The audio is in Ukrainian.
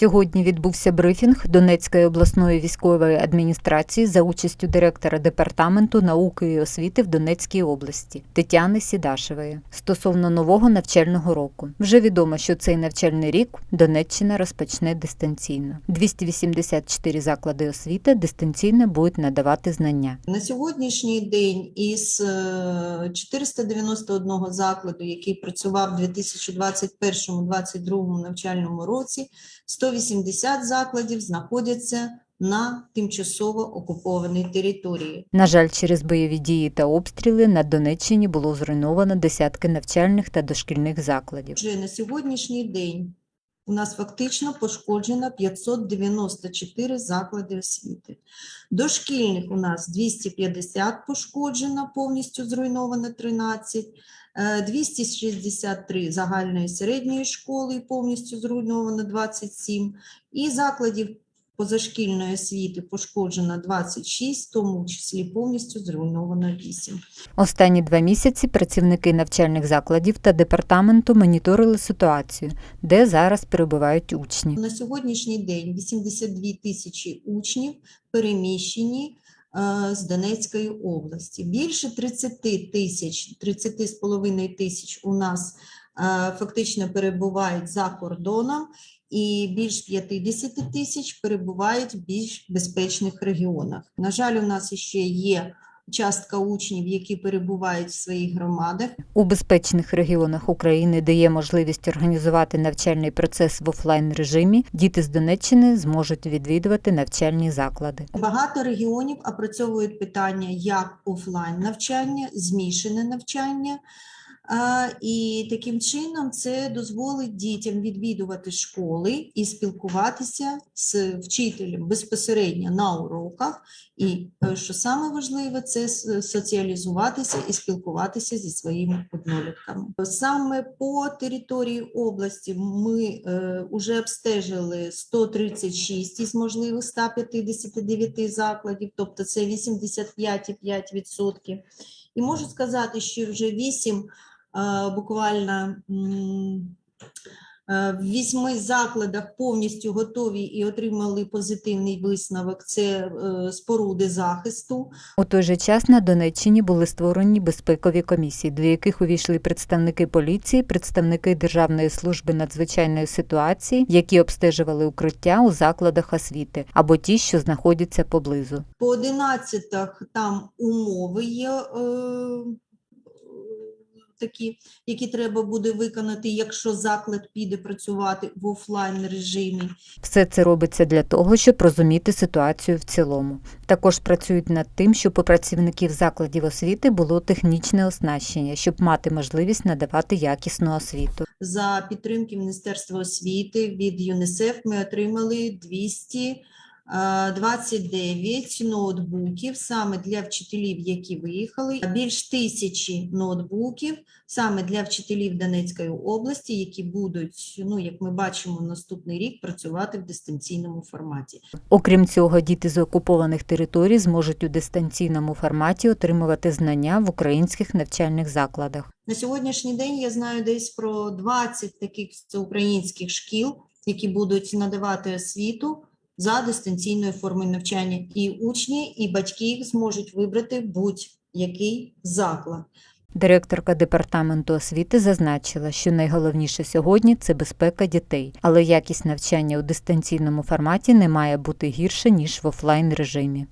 Сьогодні відбувся брифінг Донецької обласної військової адміністрації за участю директора департаменту науки і освіти в Донецькій області Тетяни Сідашевої стосовно нового навчального року. Вже відомо, що цей навчальний рік Донеччина розпочне дистанційно. 284 заклади освіти дистанційно будуть надавати знання. На сьогоднішній день із е, 491 закладу, який працював у 2021-2022 навчальному році, 180 закладів знаходяться на тимчасово окупованій території. На жаль, через бойові дії та обстріли на Донеччині було зруйновано десятки навчальних та дошкільних закладів. Вже на сьогоднішній день у нас фактично пошкоджено 594 заклади освіти. Дошкільних у нас 250 пошкоджено, повністю зруйновано 13, е, 263 загальної середньої школи повністю зруйновано 27, і закладів позашкільної освіти пошкоджено 26, в тому числі повністю зруйновано 8. Останні два місяці працівники навчальних закладів та департаменту моніторили ситуацію, де зараз перебувають учні. На сьогоднішній день 82 тисячі учнів переміщені е, з Донецької області. Більше 30 тисяч, 30,5 тисяч у нас е, фактично перебувають за кордоном, і більш 50 тисяч перебувають в більш безпечних регіонах. На жаль, у нас ще є частка учнів, які перебувають в своїх громадах. У безпечних регіонах України, де є можливість організувати навчальний процес в офлайн режимі, діти з Донеччини зможуть відвідувати навчальні заклади. Багато регіонів опрацьовують питання як офлайн навчання, змішане навчання. І таким чином це дозволить дітям відвідувати школи і спілкуватися з вчителем безпосередньо на уроках. І е, що саме важливе, це соціалізуватися і спілкуватися зі своїми однолітками. Саме по території області ми вже обстежили 136 із можливих 159 закладів, тобто це 85,5%. І можу сказати, що вже 8 е, буквально в вісьми закладах повністю готові і отримали позитивний висновок. Це е, споруди захисту. У той же час на Донеччині були створені безпекові комісії, до яких увійшли представники поліції, представники Державної служби надзвичайної ситуації, які обстежували укриття у закладах освіти або ті, що знаходяться поблизу. По 11 там умови є е, такі, які треба буде виконати, якщо заклад піде працювати в офлайн режимі. Все це робиться для того, щоб розуміти ситуацію в цілому. Також працюють над тим, щоб у працівників закладів освіти було технічне оснащення, щоб мати можливість надавати якісну освіту. За підтримки Міністерства освіти від ЮНІСЕФ ми отримали 200 е, 29 ноутбуків саме для вчителів, які виїхали, більш тисячі ноутбуків саме для вчителів Донецької області, які будуть, ну як ми бачимо, наступний рік працювати в дистанційному форматі. Окрім цього, діти з окупованих територій зможуть у дистанційному форматі отримувати знання в українських навчальних закладах. На сьогоднішній день я знаю десь про 20 таких українських шкіл, які будуть надавати освіту за дистанційною формою навчання. І учні, і батьки зможуть вибрати будь-який заклад. Директорка департаменту освіти зазначила, що найголовніше сьогодні це безпека дітей, але якість навчання у дистанційному форматі не має бути гірше ніж в офлайн режимі.